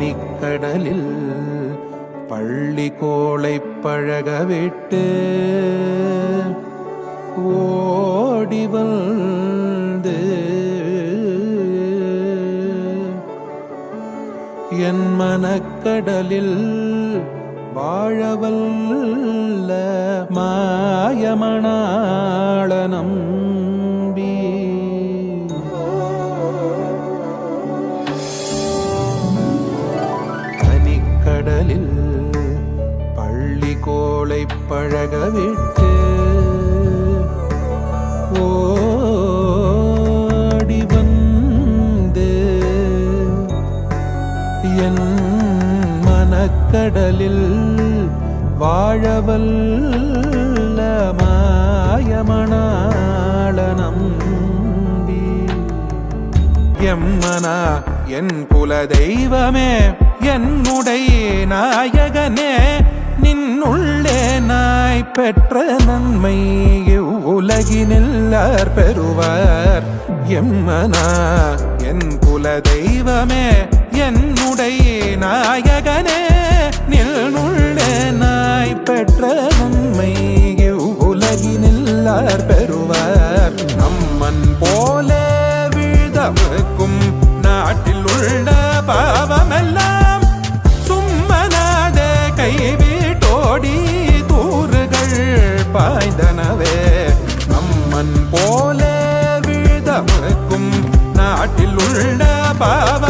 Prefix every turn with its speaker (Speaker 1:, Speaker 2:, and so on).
Speaker 1: பனிக்கடலில் பள்ளி கோளை பழக விட்டு ஓடி வந்து என் மனக்கடலில் வாழவல்ல மாயமணாளனம் பள்ளி கோளை பழக விட்டு ஓடி வந்து என் மனக்கடலில் வாழவல்ல மாயமணாள எம்மனா என் குல தெய்வமே என்னுடைய நாயகனே நின்னுள்ளே நாய் பெற்ற நன்மை உலகினில்லார் பெறுவார். எம்மனா என் குல தெய்வமே என்னுடைய நாயகனே நின்னுள்ளே நாய் பெற்ற நன்மை உலகினில்லார் பெறுவார். நம்மன் போல வீழ்தமுக்கும் பாய்ந்தனவே. நம்மன் போலே வீழ்தமுக்கும் நாட்டில் உள்ள பாவ